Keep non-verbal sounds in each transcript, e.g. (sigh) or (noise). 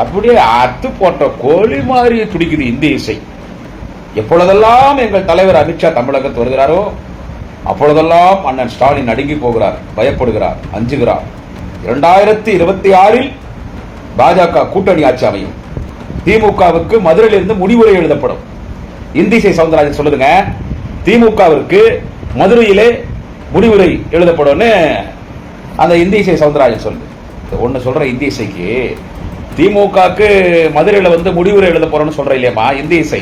அப்படியே அத்து போட்ட கோழி மாதிரி துடிக்குது இந்திய இசை. எப்பொழுதெல்லாம் எங்கள் தலைவர் அமித்ஷா தமிழகத்து வருகிறாரோ அப்பொழுதெல்லாம் அண்ணன் ஸ்டாலின் அடுங்கி போகிறார் பயப்படுகிறார் அஞ்சுகிறார். இரண்டாயிரத்தி இருபத்தி ஆறில் பாஜக கூட்டணி ஆட்சி அமையும். திமுகவுக்கு மதுரையிலிருந்து முடிவுரை எழுதப்படும். இந்திசை சவுந்தரராஜன் சொல்லுதுங்க திமுகவிற்கு மதுரையிலே முடிவுரை எழுதப்படும்னு அந்த இந்திசை சவுந்தரராஜன் சொல்லுது. சொல்கிற சொல்ற இந்திசைக்கு திமுகக்கு மதுரையில் வந்து முடிவுரை எழுத போறோம்னு சொல்ற இல்லையம்மா இந்திசை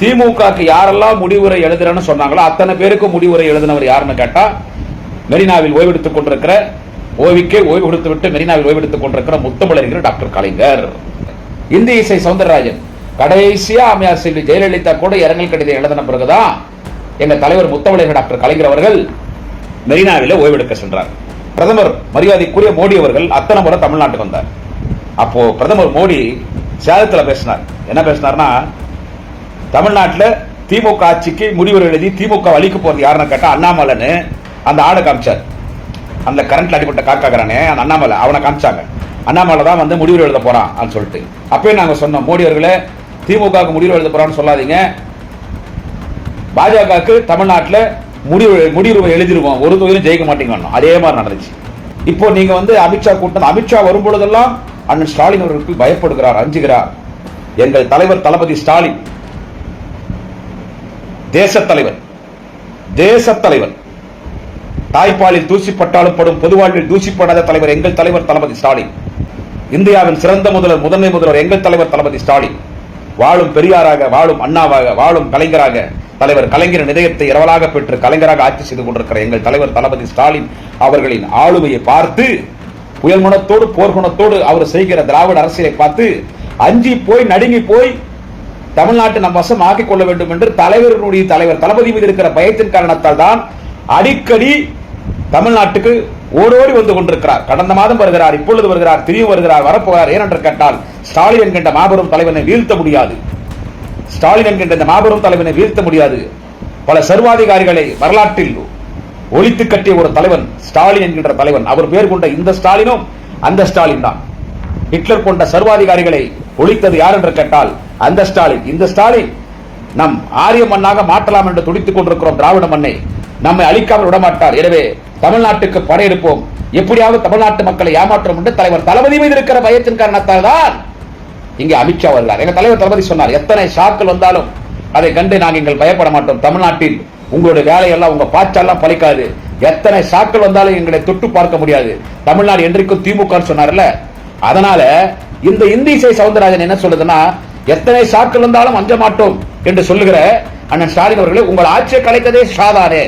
திமுகக்கு யாரெல்லாம் முடிவுரை எழுதுறேன்னு சொன்னாங்களோ அத்தனை பேருக்கு முடிவுரை எழுதினவர் யாருன்னு கேட்டா மெரினாவில் ஓய்வெடுத்துக் கொண்டிருக்கிற ஓவிக்கே ஓய்வு கொடுத்து விட்டு மெரினாவில் ஓய்வெடுத்துக் கொண்டிருக்கிற முத்தமிழறிஞர் டாக்டர் கலைஞர். இந்திய இசை சவுந்தரராஜன் கடைசியா அம்மையார் செல்வி ஜெயலலிதா கூட இரங்கல் கடிதம் எழுதின பிறகுதான் எங்க தலைவர் முத்தமிழறிஞர் டாக்டர் கலைஞர் அவர்கள் மெரினாவில் ஓய்வெடுக்க சென்றார். பிரதமர் மரியாதைக்குரிய மோடி அவர்கள் அத்தனை முறை தமிழ்நாட்டுக்கு வந்தார். அப்போ பிரதமர் மோடி சேலத்தில் பேசினார். என்ன பேசினார்னா தமிழ்நாட்டில் திமுக ஆட்சிக்கு முடிவுரை எழுதி திமுக வழிக்கு போறது யாருன்னு கேட்டால் அண்ணாமலைன்னு அந்த ஆடை காமிச்சார். அந்த கரண்ட்ல அடிப்பட்ட காக்காக்கிறானே அந்த அண்ணாமலை அவனை காமிச்சாங்க. அண்ணாமலை தான் வந்து முடிவு எழுத போறான் அப்படின்னு சொல்லிட்டு. அப்பயும் நாங்கள் சொன்னோம் மோடி அவர்களே திமுகவுக்கு முடிவு எழுத போறான்னு சொல்லாதீங்க. பாஜகவுக்கு தமிழ்நாட்டில் முடிவு முடிவு எழுதிருவோம் ஒரு தொகுதியிலும் ஜெயிக்க மாட்டேங்கணும் அதே மாதிரி நடந்துச்சு. இப்போ நீங்க வந்து அமித்ஷா கூட்டம் அமித்ஷா வரும் பொழுதெல்லாம் அண்ணன் ஸ்டாலின் அவர்களுக்கு பயப்படுகிறார் அஞ்சுகிறார். எங்கள் தலைவர் தளபதி ஸ்டாலின் தேச தலைவர் தேசத் தலைவர் தாய்ப்பாலில் தூசிப்பட்டாலும் படும் பொதுவாழ்வில் தூசிப்படாத தலைவர் எங்கள் தலைவர் தளபதி ஸ்டாலின். இந்தியாவின் சிறந்த முதல்வர் முதன்மை முதல்வர் எங்கள் தலைவர் தளபதி ஸ்டாலின். வாழும் பெரியாராக வாழும் அண்ணாவாக வாழும் கலைஞராக தலைவர் கலைஞரின் இதயத்தை இரவலாக பெற்று கலைஞராக ஆட்சி செய்து கொண்டிருக்கிற எங்கள் தலைவர் தளபதி ஸ்டாலின் அவர்களின் ஆளுமையை பார்த்து புயல் குணத்தோடு போர்க்குணத்தோடு அவர் செய்கிற திராவிட அரசியலை பார்த்து அஞ்சி போய் நடுங்கி போய் தமிழ்நாட்டை நம் வசம் ஆக்கிக் கொள்ள வேண்டும் என்று தலைவர்களுடைய தலைவர் தளபதி மீது இருக்கிற பயத்தின் காரணத்தால் தான் அடிக்கடி தமிழ்நாட்டுக்கு ஓடோடி வந்து கொண்டிருக்கிறார். கடந்த மாதம் வருகிறார் இப்பொழுது வருகிறார் திரும்பி வருகிறார் வரப்போகிறார். ஏனென்று கேட்டால் ஸ்டாலின் என்கின்ற மாபெரும் தலைவனை வீழ்த்த முடியாது. ஸ்டாலின் என்கின்ற இந்த மாபெரும் தலைவனை வீழ்த்த முடியாது. பல சர்வாதிகாரிகளை வரலாற்றில் ஒழித்து கட்டிய ஒரு தலைவன் ஸ்டாலின் என்கின்ற தலைவன். அவர் பேர் கொண்ட இந்த ஸ்டாலினும் அந்த ஸ்டாலின் தான். ஹிட்லர் கொண்ட சர்வாதிகாரிகளை ஒழித்தது யார் என்று கேட்டால் அந்த ஸ்டாலின். இந்த ஸ்டாலின் நம் ஆரிய மண்ணாக மாற்றலாம் என்று துடித்துக் கொண்டிருக்கிறோம் திராவிட மண்ணை. நம்மை அழிக்காமல் விடமாட்டார். எனவே தமிழ்நாட்டுக்கு படையெடுப்போம். எப்படியாவது தமிழ்நாட்டு மக்களை ஏமாற்றம் என்று தலைவர் தளபதி மீது இருக்கிற பயத்தின் காரணத்தால் தான் இங்கே அமித்ஷா வருகிறார். எங்க தலைவர் தளபதி சொன்னார் எத்தனை ஷாக்கள் வந்தாலும் அதை கண்டு நாங்கள் எங்கள் பயப்பட மாட்டோம். தமிழ்நாட்டில் உங்களுடைய வேலையெல்லாம் உங்க பாச்செல்லாம் பழைக்காது. எத்தனை சாக்கள் வந்தாலும் எங்களை தொட்டு பார்க்க முடியாது. தமிழ்நாடு என்றைக்கும் திமுக சொன்னார்ல. அதனால இந்த இந்தி இசை சவுந்தரராஜன் என்ன சொல்லுதுன்னா எத்தனை ஷாக்கள் வந்தாலும் அஞ்ச மாட்டோம் என்று சொல்லுகிற அண்ணன் ஸ்டாலின் அவர்களே உங்கள் ஆட்சியை கலைத்ததே ஷாதானே.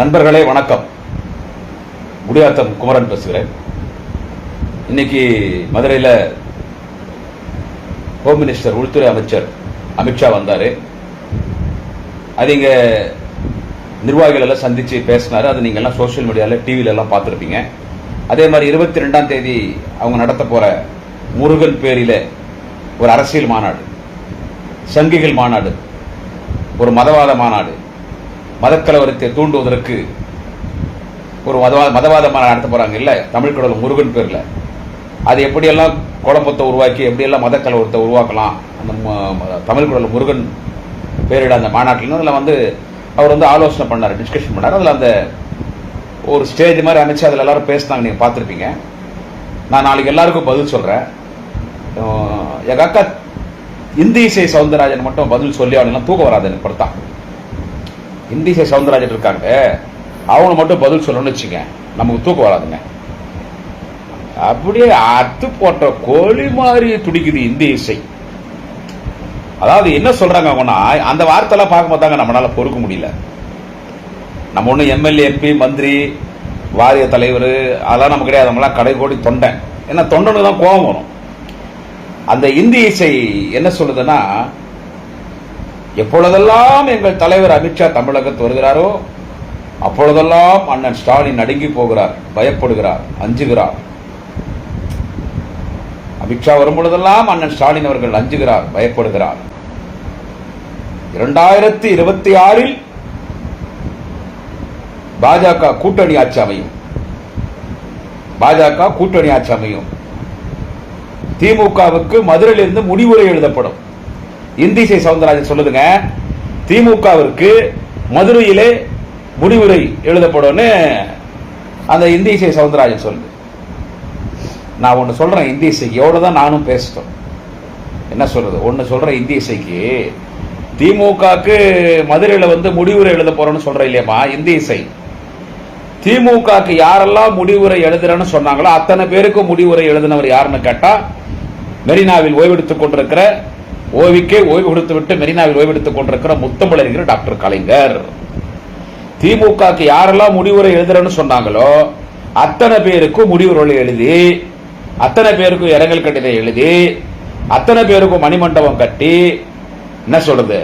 நண்பர்களே வணக்கம். முடியாத்தம் குமரன் பேசுகிறேன். இன்னைக்கு மதுரையில் ஹோம் மினிஸ்டர் உள்துறை அமைச்சர் அமித்ஷா வந்தார். அது இங்கே நிர்வாகிகள் எல்லாம் சந்தித்து பேசினார். அது நீங்கள்லாம் சோஷியல் மீடியாவில் டிவியில எல்லாம் பார்த்துருப்பீங்க. அதே மாதிரி இருபத்தி ரெண்டாம் தேதி அவங்க நடத்த போகிற முருகன் பேரில் ஒரு அரசியல் மாநாடு சங்கிகள் மாநாடு ஒரு மதவாத மாநாடு மதக்கலவரத்தை தூண்டுவதற்கு ஒரு மதவாத மதவாத மாநாடு நடத்த போகிறாங்க இல்லை தமிழ் கடவுள் முருகன் பேரில். அது எப்படியெல்லாம் குழப்பத்தை உருவாக்கி எப்படியெல்லாம் மதக்கலவரத்தை உருவாக்கலாம் அந்த தமிழ் கடவுள் முருகன் பேரிட அந்த மாநாட்டில் அதில் வந்து அவர் வந்து ஆலோசனை பண்ணார் டிஸ்கஷன் பண்ணார். அதில் அந்த ஒரு ஸ்டேஜ் மாதிரி அமைச்சு அதில் எல்லாரும் பேசினாங்க நீங்கள் பார்த்துருப்பீங்க. நான் நாளைக்கு எல்லாருக்கும் பதில் சொல்கிறேன் எங்கள் அக்கா இந்தி இசை சவுந்தரராஜன் மட்டும் பதில் சொல்லி அவனுக்கு தூக்கம் வராது எனக்கு பொறுத்தா. இந்தி இசை சவுந்தரராஜன் இருக்காங்க. அவங்க மட்டும் பதில் சொல்லணும்னு வச்சுங்க நமக்கு தூக்கம் வராதுங்க. அப்படியே அத்து போட்ட கோழி மாதிரி துடிக்குது இந்தி இசை. அதாவது என்ன சொல்றாங்க அவங்கன்னா அந்த வார்த்தைலாம் பார்க்கும்போது தாங்க நம்மளால பொறுக்க முடியல. நம்ம ஒன்றும் எம்எல்ஏ எம்பி மந்திரி வாரிய தலைவர் அதெல்லாம் நம்ம கிடையாது. நம்மளாம் கடை கோடி தொண்டன் ஏன்னா தொண்டனுக்கு தான் கோபம் வரும். அந்த இந்தி இசை என்ன சொல்லுதுன்னா எப்பொழுதெல்லாம் எங்கள் தலைவர் அமித்ஷா தமிழகத்து வருகிறாரோ அப்பொழுதெல்லாம் அண்ணன் ஸ்டாலின் நடுங்கி போகிறார் பயப்படுகிறார் அஞ்சுகிறார். அமித்ஷா வரும்பொழுதெல்லாம் அண்ணன் ஸ்டாலின் அவர்கள் அஞ்சுகிறார் பயப்படுகிறார். இரண்டாயிரத்தி இருபத்தி ஆறில் பாஜக கூட்டணி ஆட்சி அமையும். பாஜக கூட்டணி ஆட்சி அமையும். திமுகவுக்கு மதுரையிலிருந்து முடிவுரை எழுதப்படும். இந்திசை சவுந்தரராஜன் சொல்லுதுங்க திமுகவிற்கு மதுரையிலே முடிவுரை எழுதப்படும்னு அந்த இந்திசை சவுந்தரராஜன் சொல்லுது. நான் ஒன்று சொல்கிறேன் இந்தி இசைக்கு. எவ்வளோ தான் நானும் பேசிட்டோம். என்ன சொல்கிறது ஒன்று சொல்கிறேன் இந்தி இசைக்கு. திமுகக்கு மதுரையில் வந்து முடிவுரை எழுத போகிறோன்னு சொல்கிறேன் இல்லையம்மா இந்தி இசை. திமுகக்கு யாரெல்லாம் முடிவுரை எழுதுறேன்னு சொன்னாங்களோ அத்தனை பேருக்கும் முடிவுரை எழுதினவர் யாருன்னு கேட்டால் மெரினாவில் ஓய்வெடுத்துக் கொண்டிருக்கிற ஓவிக்கே ஓய்வு கொடுத்து விட்டு மெரினாவில் ஓய்வெடுத்துக் கொண்டிருக்கிற முத்தமிழறிஞர் டாக்டர் கலைஞர். திமுகக்கு யாரெல்லாம் முடிவுரை எழுதுறேன்னு சொன்னாங்களோ அத்தனை பேருக்கும் முடிவுரை எழுதி அத்தனை பேருக்கும் இரங்கல் கடிதம் எழுதி அத்தனை பேருக்கும் மணிமண்டபம் கட்டி என்ன சொல்றது?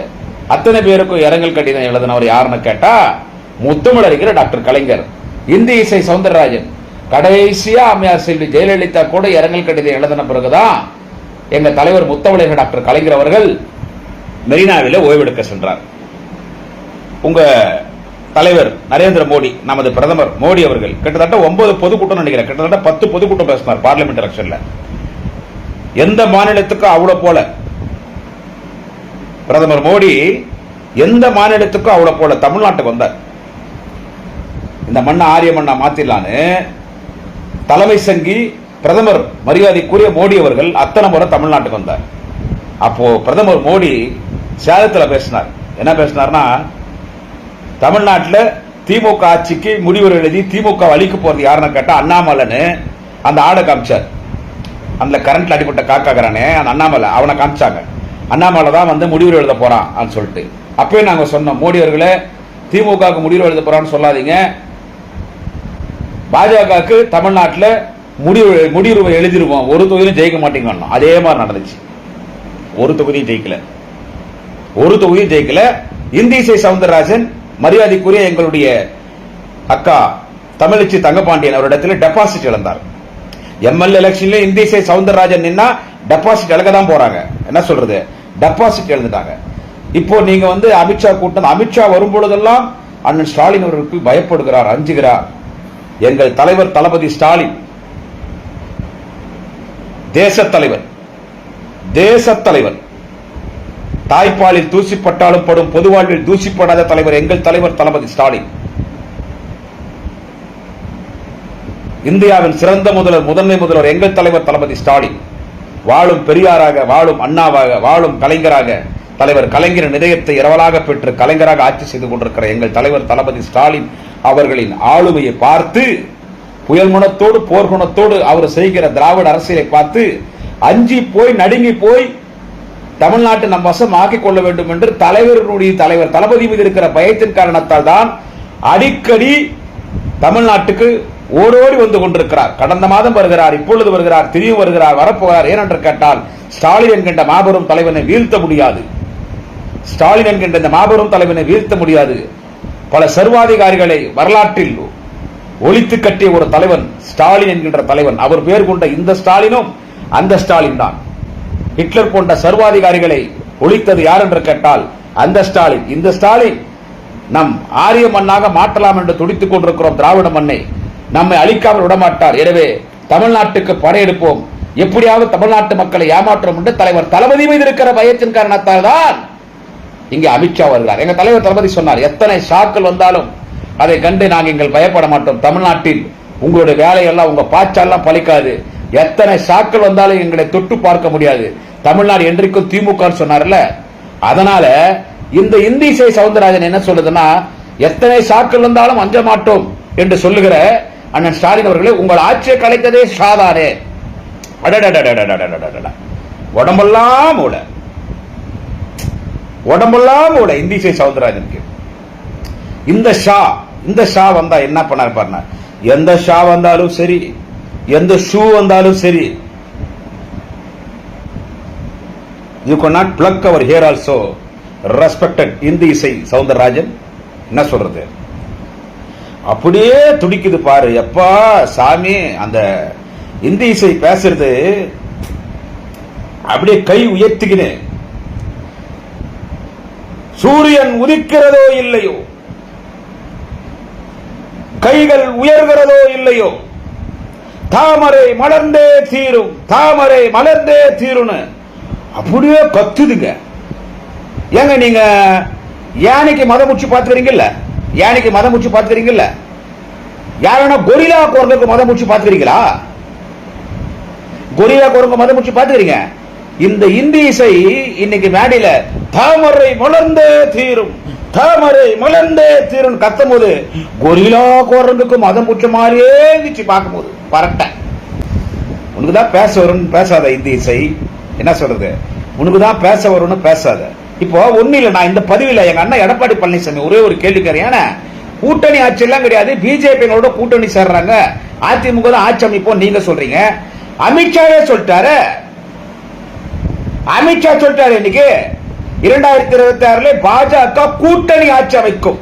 அத்தனை பேருக்கும் இரங்கல் கடிதம் எழுதினவர் யாருன்னு கேட்டா முத்தமிழறிஞர் டாக்டர் கலைஞர். இந்தி இசை சவுந்தரராஜன். கடைசியா அம்மையார் செல்வி ஜெயலலிதா கூட இரங்கல் கடிதம் எழுதின பிறகுதான் எங்க தலைவர் முத்தமிழக டாக்டர் கலைஞர் அவர்கள் மெரினாவில் ஓய்வெடுக்க சென்றார். உங்க தலைவர் நரேந்திர மோடி நமது பிரதமர் மோடி அவர்கள். கிட்டத்தட்ட ஒன்பது பொதுக்கூட்டம் நினைக்கிறேன். கிட்டத்தட்ட பத்து பொதுக்கூட்டம் பேசினார் பார்லிமெண்ட் எலெக்ஷன்ல எந்த மாநிலத்துக்கும் அவ்வளவு போல. பிரதமர் மோடி எந்த மாநிலத்துக்கும் அவ்வளவு போல. தமிழ்நாட்டுக்கு வந்தார். இந்த மண்ணை ஆரிய மண்ணா மாத்திடலான்னு தலைமை சங்கி பிரதமர் மரியாதைக்குரிய மோடி அவர்கள் அத்தனை முறை தமிழ்நாட்டுக்கு வந்தார். அப்போ பிரதமர் மோடி சேலத்தில் பேசினார். என்ன பேசினார்னா தமிழ்நாட்டில் திமுக ஆட்சிக்கு முடிவு எழுதி திமுக அழிக்க போறது யாருன்னு கேட்டால் அண்ணாமலைன்னு அந்த ஆடை காமிச்சார். அந்த கரண்ட்ல அடிப்பட்ட காக்காக்கிறானே அந்த அண்ணாமலை அவனை காமிச்சாங்க. அண்ணாமலை தான் வந்து முடிவு எழுத போறான் சொல்லிட்டு. அப்பவே நாங்க சொன்னோம் மோடி அவர்களே திமுகவுக்கு முடிவு எழுத போறான்னு சொல்லாதீங்க. பாஜகவுக்கு தமிழ்நாட்டில் முடிவு முடிவு எழுதிருவோம். ஒரு தொகுதியும் ஜெயிக்க மாட்டேங்கன்னு அதே மாதிரி நடந்துச்சு. ஒரு தொகுதியும் ஜெயிக்கல. ஒரு தொகுதியும் ஜெயிக்கல. இந்திசை சவுந்தரராஜன் மரியாதைக்குரிய எங்களுடைய அக்கா தமிழச்சி தங்கபாண்டியன் அவரிடத்தில் டெபாசிட் இழந்தார். எம்எல்ஏ எலெக்ஷன்ல இந்திசை சவுந்தரராஜன் நின்னா டெபாசிட் இழக்க தான் போறாங்க. என்ன சொல்றது? டெபாசிட் எழுந்துட்டாங்க இப்போ நீங்க வந்து அமித்ஷா கூட்டம் அமித்ஷா வரும் பொழுதெல்லாம் அண்ணன் ஸ்டாலின் அவர்களுக்கு பயப்படுகிறார் அஞ்சுகிறார். எங்கள் தலைவர் தளபதி ஸ்டாலின் தேச தலைவர் தேச தலைவர் தாய்ப்பாலில் தூசிப்பட்டாலும் படும் பொது வாழ்வில் தூசிப்படாத தலைவர் எங்கள் தலைவர் தளபதி ஸ்டாலின். இந்தியாவின் சிறந்த முதல்வர் முதன்மை முதல்வர் எங்கள் தலைவர் தளபதி ஸ்டாலின். வாழும் பெரியாராக வாழும் அண்ணாவாக வாழும் கலைஞராக தலைவர் கலைஞரின் இதயத்தை இரவலாக பெற்று கலைஞராக ஆட்சி செய்து கொண்டிருக்கிற எங்கள் தலைவர் தளபதி ஸ்டாலின் அவர்களின் ஆளுமையை பார்த்து புயல் குணத்தோடு போர்க்குணத்தோடு அவர் செய்கிற திராவிட அரசியலை பார்த்து அஞ்சி போய் நடுங்கி போய் தமிழ்நாட்டை நம் வசம் ஆக்கிக் கொள்ள வேண்டும் என்று தலைவர்களுடைய தலைவர் தளபதி மீது இருக்கிற பயத்தின் காரணத்தால் தான் அடிக்கடி தமிழ்நாட்டுக்கு ஓடோடி வந்து கொண்டிருக்கிறார். கடந்த மாதம் வருகிறார் இப்பொழுது வருகிறார் திடீர் வருகிறார் வரப்போகிறார். ஏனென்று கேட்டால் ஸ்டாலின் என்கின்ற மாபெரும் தலைவனை வீழ்த்த முடியாது. ஸ்டாலின் என்கின்ற இந்த மாபெரும் தலைவனை வீழ்த்த முடியாது. பல சர்வாதிகாரிகளை வரலாற்றில் ஒழித்து கட்டிய ஒரு தலைவன் ஸ்டாலின் என்கின்ற தலைவன். அவர் பேர் கொண்ட இந்த ஸ்டாலினும் அந்த ஸ்டாலின் தான். ஹிட்லர் போன்ற சர்வாதிகாரிகளை ஒழித்தது யார் என்று கேட்டால் அந்த ஸ்டாலின். இந்த ஸ்டாலின் நம் ஆரிய மண்ணாக மாற்றலாம் என்று துடித்துக் கொண்டிருக்கிறோம் திராவிட மண்ணை. நம்மை அழிக்காமல் விடமாட்டார். எனவே தமிழ்நாட்டுக்கு படையெடுப்போம் எப்படியாவது தமிழ்நாட்டு மக்களை ஏமாற்றம் என்று தலைவர் தளபதி மீது இருக்கிற பயத்தின் காரணத்தால் தான் இங்கே அமித்ஷா வருகிறார். எங்க தலைவர் தளபதி சொன்னார் எத்தனை ஷாக்கள் வந்தாலும் அதை கண்டு நாங்கள் எங்கள் பயப்பட மாட்டோம். தமிழ்நாட்டில் உங்களுடைய வேலையெல்லாம் உங்க பாய்ச்சாலாம் பழிக்காது. எத்தனை ஷாக்கள் வந்தாலும் எங்களை தொட்டு பார்க்க முடியாது. தமிழ்நாடு என்றைக்கும் திமுக சொன்னார்ல அதனால இந்த இந்தி இசை சவுந்தரராஜன் என்ன சொல்லுதுன்னா எத்தனை சாக்கள் இருந்தாலும் அஞ்ச மாட்டோம் என்று சொல்லுகிற அண்ணன் ஸ்டாலின் அவர்களே உங்கள் ஆட்சியை கலைத்ததே ஷாதானே. உடம்பெல்லாம் மூளை உடம்பெல்லாம் மூளை இந்தி சை சவுந்தரராஜனுக்கு இந்த ஷா இந்த ஷா வந்தா என்ன பண்ணார் பாருங்க எந்த ஷா வந்தாலும் சரி எந்த ஷூ வந்தாலும் சரி you could not pluck our hair also respected Hindi Isai Soundararajan என்ன சொல்றது? அப்படியே துடிக்குது பாரு. எப்பா சாமி அந்த இந்தி இசை பேசுறது அப்படியே கை உயர்த்திக்கினு சூரியன் உதிக்கிறதோ இல்லையோ? கைகள் உயர்கிறதோ இல்லையோ? தாமரை மலர்ந்தே தீரும். தாமரை மலர்ந்தே தீருன்னு அப்படியே கத்துதுங்க ஏங்க நீங்க யானைக்கு மதம் முச்சு பார்த்துக்கிறீங்கல்ல? யானைக்கு மதம் முச்சு பார்த்துக்கிறீங்கல்ல? யாரா கொரிலா குரங்குக்கு மதம் முச்சு பார்த்துக்கிறீங்களா? கொரிலா குரங்கு மதம் முச்சு பார்த்துக்கிறீங்க? இந்த இந்தி இசை இன்னைக்கு மேடையில தாமரை மலர்ந்தே தீரும். தாமரை மலர்ந்தே தீரும் கத்தும் போது கொரிலா குரங்குக்கு மதம் முச்ச மாதிரியே இருந்துச்சு பார்க்கும்போது. பரட்ட. உனக்கு தான் பேச வரும்னு பேசாத இந்தி இசை. என்ன சொல்றது? உனக்கு தான் பேச வரும்னு பேசாத. இப்போ ஒண்ணு இல்ல நான் இந்த பதிவில் எங்க அண்ணன் எடப்பாடி பழனிசாமி ஒரே ஒரு கேள்வி கேறேன் ஏன்னா கூட்டணி ஆட்சி எல்லாம் கிடையாது பிஜேபியோட கூட்டணி சேர்றாங்க. அதிமுக தான் ஆட்சி அமைப்போம் நீங்க சொல்றீங்க. அமித்ஷாவே சொல்லிட்டாரு. அமித்ஷா சொல்லிட்டாரு இன்னைக்கு. இரண்டாயிரத்தி இருபத்தி ஆறுல பாஜக கூட்டணி ஆட்சி அமைக்கும்.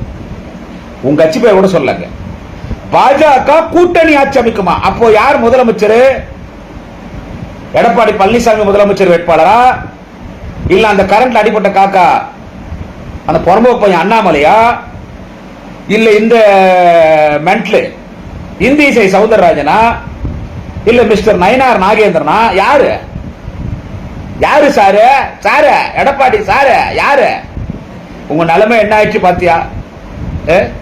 உங்க கட்சி பேர் கூட சொல்லங்க பாஜக கூட்டணி ஆட்சி அமைக்குமா? அப்போ யார் முதலமைச்சர்? எடப்பாடி பழனிசாமி முதலமைச்சர் வேட்பாளரா? இல்ல அந்த கரண்ட்ல அடிப்பட்ட காக்கா அந்த புறம்போக்கு பையன் அண்ணாமலையா? இல்ல இந்த மென்ட்லு இந்தி இசை சவுந்தரராஜனா? இல்ல மிஸ்டர் நயனார் நாகேந்திரனா? யாரு? யாரு சாரு? சாரு எடப்பாடி சாரு யாரு? உங்க நிலைமை என்ன ஆயிடுச்சு பாத்தியா?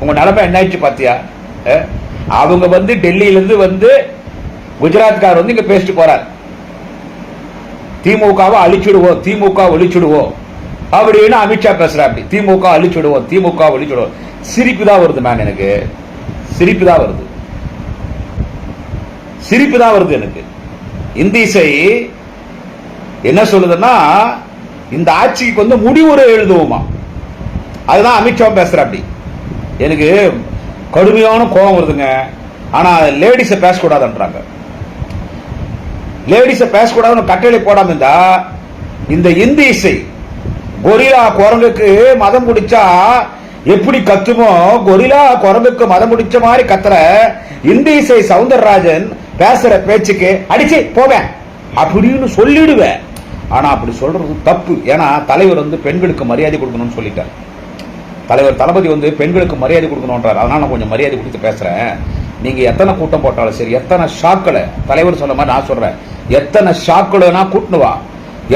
உங்க நிலைமை என்ன ஆயிடுச்சு பாத்தியா? அவங்க வந்து டெல்லியில இருந்து வந்து குஜராத்கார் வந்து இங்க பேசிட்டு போறார். திமுகவை அழிச்சுடுவோம் திமுக ஒழிச்சுடுவோம் அப்படின்னு அமித்ஷா பேசுறா அப்படி. திமுக அழிச்சிடுவோம் திமுக ஒழிச்சுடுவோம் சிரிப்பு தான் வருது மேம் எனக்கு. சிரிப்பு தான் வருது. சிரிப்பு தான் வருது எனக்கு. இந்தி இசை என்ன சொல்லுதுன்னா இந்த ஆட்சிக்கு வந்து முடிவுரை எழுதுவோமா? அதுதான் அமித்ஷா பேசுற அப்படி. எனக்கு கடுமையான கோபம் வருதுங்க. ஆனால் லேடிஸை பேசக்கூடாதுன்றாங்க. லேடிஸை பேசக்கூடாதுன்னு கட்டளை போடாம இருந்தா இந்த இந்தி இசை கொரிலா குரங்குக்கு மதம் பிடிச்சா எப்படி கத்துமோ கொரிலா குரங்குக்கு மதம் பிடிச்ச மாதிரி கத்துற இந்தி இசை சவுந்தரராஜன் பேசுற பேச்சுக்கு அடிச்சு போவேன் அப்படின்னு சொல்லிடுவேன் ஆனா அப்படி சொல்றது தப்பு. ஏன்னா தலைவர் வந்து பெண்களுக்கு மரியாதை கொடுக்கணும்னு சொல்லிட்டார். தலைவர் தளபதி வந்து பெண்களுக்கு மரியாதை கொடுக்கணுன்றார் அதனால நான் கொஞ்சம் மரியாதை கொடுத்து பேசுறேன். நீங்க எத்தனை கூட்டம் போட்டாலும் சரி எத்தனை ஷாக்களை தலைவர் சொன்ன மாதிரி நான் சொல்றேன். எத்தனை ஷாக்களை கூட்டுனுவா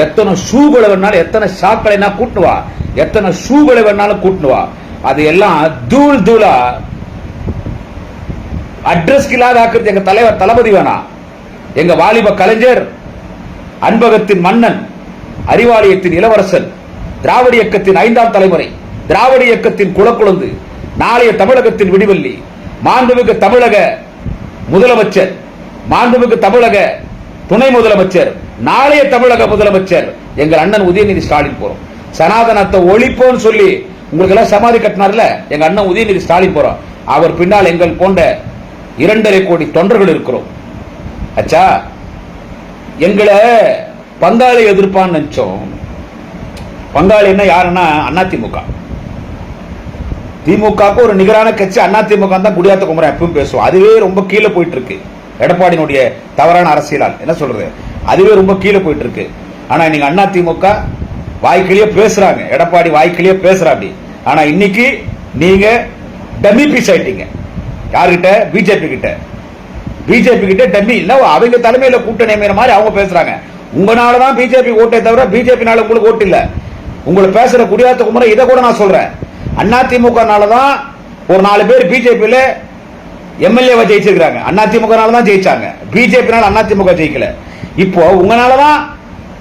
எத்தனை ஷூகளை வேணாலும் எத்தனை ஷாக்களை கூட்டுனுவா எத்தனை ஷூகளை வேணாலும் கூட்டுனுவா அது எல்லாம் தூள் தூளா. அட்ரஸ் இல்லாத ஆக்குறது எங்க தலைவர் தளபதி வேணாம் எங்க வாலிப கலைஞர் அன்பகத்தின் மன்னன் அறிவாலயத்தின் இளவரசன் திராவிட இயக்கத்தின் ஐந்தாம் தலைமுறை திராவிட இயக்கத்தின் குலக்குழந்து நாளைய தமிழகத்தின் விடிவெள்ளி மாண்புமிகு தமிழக முதலமைச்சர் மாண்புமிகு தமிழக துணை முதலமைச்சர் நாளைய தமிழக முதலமைச்சர் எங்கள் அண்ணன் உதயநிதி ஸ்டாலின் போறோம். சனாதனத்தை ஒழிப்போம்னு சொல்லி உங்களுக்கு எல்லாம் சமாதி கட்டினார்ல எங்க அண்ணன் உதயநிதி ஸ்டாலின் போறோம் அவர் பின்னால் எங்கள் போன்ற இரண்டரை கோடி தொண்டர்கள் இருக்கிறோம். அச்சா எங்களை பங்காளி எதிர்ப்பான்னு நினைச்சோம். பங்காளின்னா யாருன்னா அதிமுக திமுகவுக்கு ஒரு நிகரான கட்சி அண்ணா திமுக தான் குடியாத்த குமரன் எப்பவும் பேசுவோம். அதுவே ரொம்ப கீழே போயிட்டு இருக்கு எடப்பாடியினுடைய தவறான அரசியலால். என்ன சொல்றது? அதுவே ரொம்ப கீழே போயிட்டு இருக்கு ஆனா அண்ணா திமுக வாய்க்கிலேயே பேசுறாங்க. எடப்பாடி வாய்க்கிலேயே பேசுறா ஆனா இன்னைக்கு நீங்க டம்மி பீஸ் ஆயிட்டீங்க. யார்கிட்ட? பிஜேபி கிட்ட. பிஜேபி கிட்ட டம்மி. இல்ல அவங்க தலைமையில கூட்டணி அமைகிற மாதிரி அவங்க பேசுறாங்க. உங்களால தான் பிஜேபி ஓட்டே தவிர பிஜேபினால உங்களுக்கு ஓட்டு இல்ல. உங்களை பேசுற குடியாத்த குமரன் இதை கூட நான் சொல்றேன். அதிமுகனால தான் ஒரு நாலு பேர் பிஜேபியில் எம்எல்ஏவை அண்ணா அதிமுகனால தான் ஜெயிச்சாங்க பிஜேபினால அதிமுக ஜெயிக்கல. இப்போ உங்களால தான்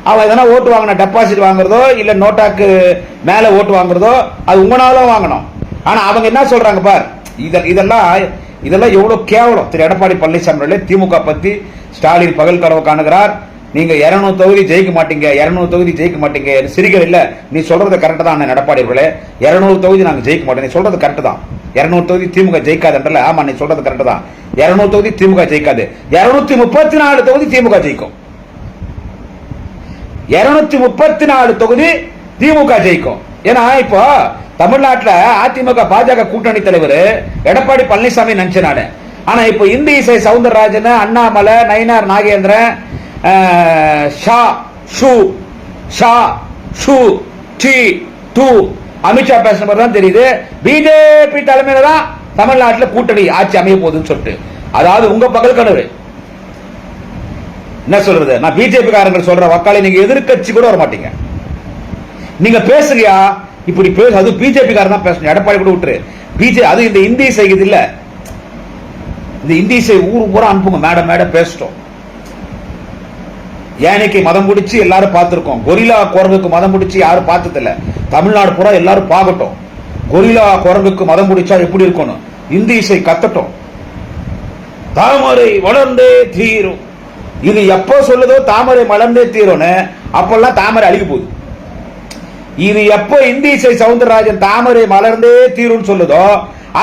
அவன் எதனா ஓட்டு வாங்கின டெபாசிட் வாங்குறதோ இல்லை நோட்டாக்கு மேலே ஓட்டு வாங்குறதோ அது உங்களால தான் வாங்கணும். ஆனால் அவங்க என்ன சொல்கிறாங்க பார்? இதெல்லாம் இதெல்லாம் இதெல்லாம் எவ்வளோ கேவலம். திரு. எடப்பாடி பழனிசாமி திமுக பற்றி ஸ்டாலின் பகல் கனவு காணுகிறார். நீங்க 200 தொகுதி ஜெயிக்க மாட்டீங்க 200 தொகுதி ஜெயிக்க மாட்டீங்க சிரிக்கிற இல்ல. நீ சொல்றது கரெக்ட் தான் அண்ணன் எடப்பாடி அவர்களே. 200 தொகுதி நாங்க ஜெயிக்க மாட்டோம் நீ சொல்றது கரெக்ட் தான். 200 தொகுதி திமுக ஜெயிக்காதுன்றல? ஆமா நீ சொல்றது கரெக்ட் தான். 200 தொகுதி திமுக ஜெயிக்காது. 234 தொகுதி திமுக ஜெயிக்கும். 234 தொகுதி திமுக ஜெயிக்கும். ஏன்னா இப்போ தமிழ்நாட்டுல அதிமுக பாஜக கூட்டணி தலைவர் எடப்பாடி பழனிசாமி நினைச்ச நாடு ஆனா இப்போ இந்தி இசை Soundararajan Annamalai Nainar Nagendran Shah shoe Shah shoe D டூ. அமித்ஷா பேசின மாதிரி தான் தெரியுது. பிஜேபி தலைமையில தான் தமிழ்நாட்டுல கூட்டணி ஆட்சி அமைய போகுதுன்னு சொல்லிட்டு. அதாவது உங்க பகல் கனவு. என்ன சொல்றது? நான் பிஜேபி காரங்கள் சொல்ற வக்காலை நீங்க எதிர்க்கட்சி கூட வர மாட்டீங்க நீங்க பேசுறியா இப்படி பேச அது பிஜேபி காரன் தான் பேசணும். எடப்பாடி கூட விட்டுரு. பிஜே அது இந்த இந்தி செய்கிறது இல்ல. இந்த இந்தி செய் ஊர் பூரா அனுப்புங்க. மேடம் மேடம் பேசிட்டோம். யானைக்கு மதம் பிடிச்சி எல்லாரும் பார்த்திருக்கோம். கொரில்லா குரங்குக்கு மதம் பிடிச்சி யாரும் பார்த்ததில்ல. தமிழ்நாடு பூரா எல்லாரும் பார்க்கட்டும். கொரில்லா குரங்குக்கு மதம் பிடிச்சா எப்படி இருக்கணும்? இந்தி இசை கத்தட்டும். தாமரை வளர்ந்தே தீரும். இது எப்போ சொல்லுதோ தாமரை மலர்ந்தே தீரும்னு அப்பெல்லாம் தாமரை அழுகி போகுது. இது எப்போ இந்தி இசை சவுந்தரராஜன் தாமரை மலர்ந்தே தீரும்னு சொல்லுதோ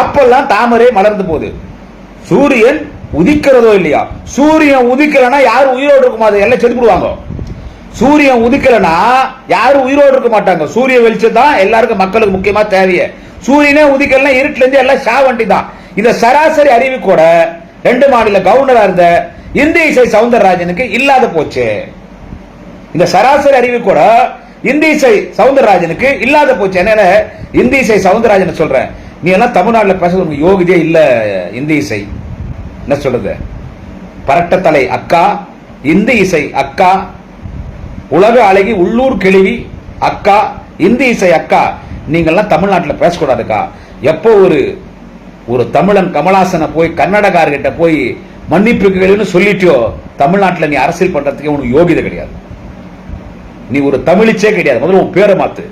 அப்பெல்லாம் தாமரை மலர்ந்து போகுது. சூரியன் உதிக்கிறதோ இல்லையா? சூரியன் உதிக்கலனா யாரும் உயிரோடு இருக்குமா? அதை எல்லாம் செதுக்கிடுவாங்க சூரியன் உதிக்கலனா யாரும் உயிரோடு இருக்க மாட்டாங்க? சூரிய வெளிச்சம் தான் எல்லாருக்கும் மக்களுக்கு முக்கியமா தேவையே. சூரியனே உதிக்கலனா இருட்டுல இருந்து எல்லாம் ஷாவண்டி தான். இந்த சராசரி அறிவு கூட ரெண்டு மாநில கவர்னரா இருந்த இந்திய இசை சவுந்தரராஜனுக்கு இல்லாத போச்சு. இந்த சராசரி அறிவு கூட இந்தி இசை சவுந்தரராஜனுக்கு இல்லாத போச்சு. என்ன இந்தி இசை சவுந்தரராஜன் சொல்றேன். நீ எல்லாம் தமிழ்நாட்டில் பேசுறது உங்களுக்கு யோகிதே இல்லை இந்தி இசை. என்ன சொல்றது? பரட்டத்தலை அக்கா இந்தி இசை அக்கா உலக அழகி உள்ளூர் கிழவி அக்கா இந்தி இசை அக்கா. நீங்கள்லாம் தமிழ்நாட்டில் பேசக்கூடாதுக்கா. எப்போ ஒரு ஒரு தமிழன் கமலாசனை போய் கன்னடக்காரர்கிட்ட போய் மன்னிப்பு கேளுன்னு சொல்லிட்டியோ தமிழ்நாட்டில் நீ அரசியல் பண்ணுறதுக்கே உனக்கு யோகிதை கிடையாது. நீ ஒரு தமிழிச்சே கிடையாது. முதல்ல உன் பேரை மாத்து.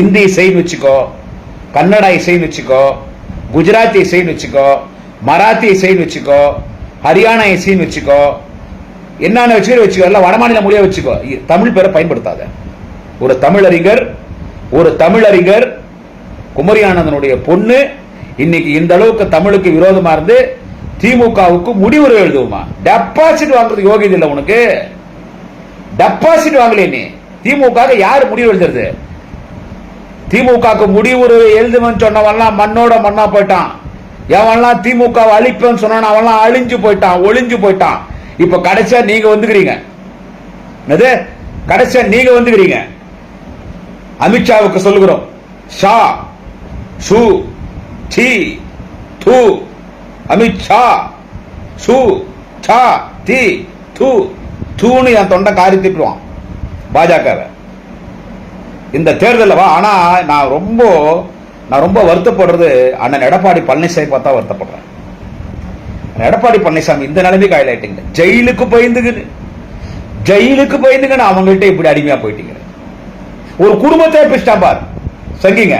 இந்தி இசைன்னு வச்சுக்கோ கன்னடா இசைன்னு வச்சுக்கோ குஜராத்தி இசைன்னு வச்சுக்கோ மராத்தி இசைன்னு வச்சுக்கோ ஹரியானா இசைன்னு வச்சுக்கோ என்னென்ன வச்சுக்கோ வச்சுக்கோ எல்லாம் வடமாநில மொழியா வச்சுக்கோ. இ- தமிழ் பேரை பயன்படுத்தாத. ஒரு தமிழறிஞர் ஒரு தமிழறிஞர் குமரியானந்தனுடைய பொண்ணு இன்னைக்கு இந்த அளவுக்கு தமிழுக்கு விரோதமா இருந்து திமுகவுக்கு முடிவுரை எழுதுவோமா? டெபாசிட் வாங்குறது யோகியது இல்லை உனக்கு. டெபாசிட் வாங்கலையே நீ. திமுக யாரு முடிவு எழுதுறது? திமுக முடிவுரை எழுதுவன் சொன்னவன்லாம் மண்ணோட மண்ணா போயிட்டான். எவன்லாம் திமுக அழிப்பேன்னு சொன்னான் அவன்லாம் அழிஞ்சு போயிட்டான் ஒளிஞ்சு போயிட்டான். இப்ப கடைசியா நீங்க வந்துக்கிறீங்க. என்னது? கடைசியா நீங்க வந்துக்கிறீங்க. அமித்ஷாவுக்கு சொல்லுகிறோம். ஷா சு சி து அமித்ஷா சு சா தி து தூணு என் தொண்டை காரி திட்டுவான் பாஜகவை. இந்த தேர்தலில் வா ஆனால் நான் ரொம்ப நான் ரொம்ப வருத்தப்படுறது அண்ணன் எடப்பாடி பழனிசாமி பார்த்தா வருத்தப்படுறேன். எடப்பாடி பழனிசாமி இந்த நிலைமைக்கு ஆயிலாயிட்டீங்க ஜெயிலுக்கு பயந்துக்குன்னு ஜெயிலுக்கு பயந்துங்கன்னு அவங்கள்ட்ட இப்படி அடிமையா போயிட்டீங்க. ஒரு குடும்பத்தை பிஸ்டா பார். சங்கிங்க.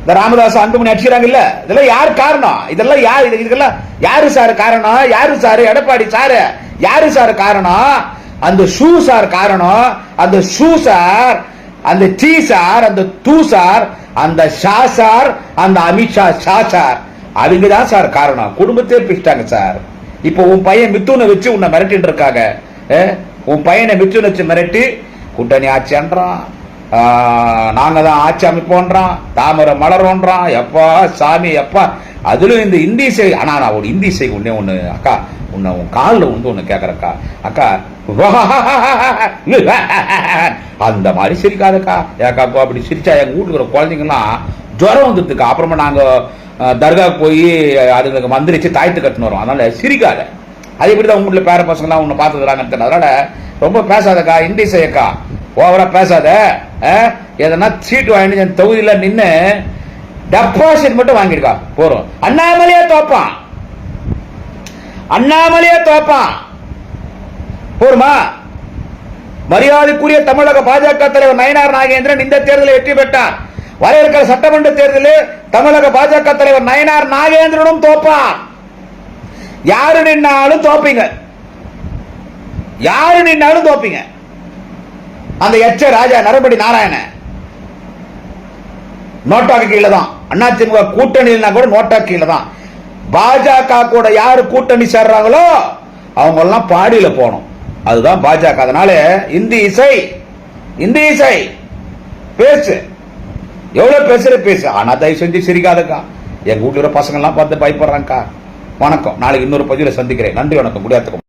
இந்த ராமதாஸ் அன்புமணி அடிச்சுறாங்க இல்ல இதெல்லாம் யார் காரணம்? இதெல்லாம் யார் இதெல்லாம் இதுக்கெல்லாம் யாரு சார் காரணம்? யாரு சார்? எடப்பாடி சார். யாரு சார் காரணம்? அந்த ஷூ சார் காரணம். அந்த ஷூ சார் அந்த டீ சார் அந்த தூ சார் அந்த ஷா சார் அந்த அமித்ஷா ஷா சார் அவங்க தான் சார் காரணம். குடும்பத்தையே பிடிச்சிட்டாங்க சார். இப்போ உன் பையன் மித்துனை வச்சு உன்னை மிரட்டின்னு இருக்காங்க. உன் பையனை மித்துனை வச்சு மிரட்டி கூட்டணி ஆட்சின்றான் நாங்கள் தான் ஆட்சி அமைப்போன்றான் தாமரை மலரோன்றான் எப்பா சாமி எப்பா. அதிலும் இந்த இந்தி இசை ஆனால் நான் ஒரு இந்தி இசை ஒன்றே ஒன்று அக்கா உன்னை உன் காலில் வந்து ஒன்று கேட்குறக்கா அக்கா (laughs) அந்த மாதிரி சிரிக்காதக்கா. ஏக்கா அப்படி சிரிச்சா எங்கள் வீட்டுல குழந்தைங்கலாம் ஜுரம் வந்துடுதுக்கா. அப்புறமா நாங்கள் தர்காவுக்கு போய் அதுங்களுக்கு மந்திரிச்சு தாய்த்து கட்டுன்னு வரோம். அதனால சிரிக்காத. அது இப்படி தான் உங்க பேர பசங்கலாம் உன்னை பார்த்துக்கிறாங்கன்னு தெரியல அதனால ரொம்ப பேசாதக்கா இந்தி இசையக்கா ஓவரா பேசாத எதனா சீட்டு வாங்கிட்டு என் தொகுதியில் நின்னு டெபாசிட் மட்டும் வாங்கிருக்கா போறோம். அண்ணாமலையே தோப்பான். அண்ணாமலையே தோப்பான். போருமா? மரியாதைக்குரிய தமிழக பாஜக தலைவர் நயனார் நாகேந்திரன் இந்த தேர்தலில் வெற்றி பெற்றார். வர இருக்கிற சட்டமன்ற தேர்தலில் தமிழக பாஜக தலைவர் நயனார் நாகேந்திரனும் தோப்பார். யாரு நின்னாலும் தோப்பீங்க. யாரு நின்னாலும் தோப்பீங்க. அந்த எச்ச ராஜா நரபடி நாராயணன் நோட்டாக்கு கீழே தான் அதிமுக கூட்டணியில்னா கூட நோட்டா கீழே தான் பாஜக கூட யாரு கூட்டணி சேர்றாங்களோ அவங்க எல்லாம் பாடியில போகணும். அதுதான் பாஜக. அதனால இந்தி இசை இந்தி இசை பேசு. எவ்வளவு பேசுற பேசு. ஆனா தயவு செஞ்சு சிரிக்காதக்கா. எங்க வீட்டுல பசங்க எல்லாம் பார்த்து பயப்படுறாங்கக்கா. வணக்கம். நாளைக்கு இன்னொரு பதிவில் சந்திக்கிறேன். நன்றி வணக்கம். குடியாத்துக்கும்